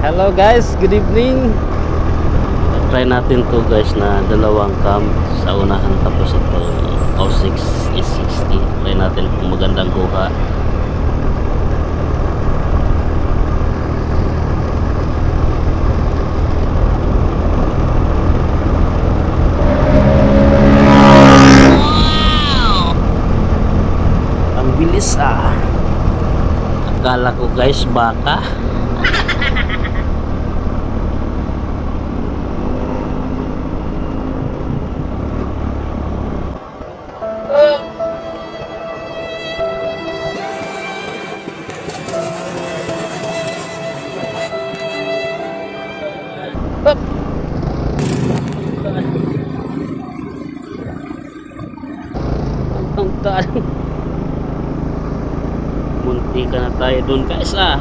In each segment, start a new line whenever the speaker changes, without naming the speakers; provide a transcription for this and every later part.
Hello guys, good evening. Try natin to guys na dalawang cam sa unahan tapos ito O6 is60. Try natin kung magandang kuha. Ang bilis ah. Akala ko guys baka. Ang daan. Munti ka na tayo doon guys ah.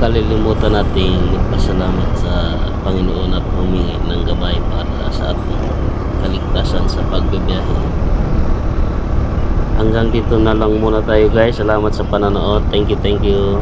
Kalilimutan nating magpasalamat sa Panginoon at humingi ng gabay para sa ating kaligtasan sa pagbibiyahe. Hanggang dito na lang muna tayo guys. Salamat sa pananood. Thank you, thank you.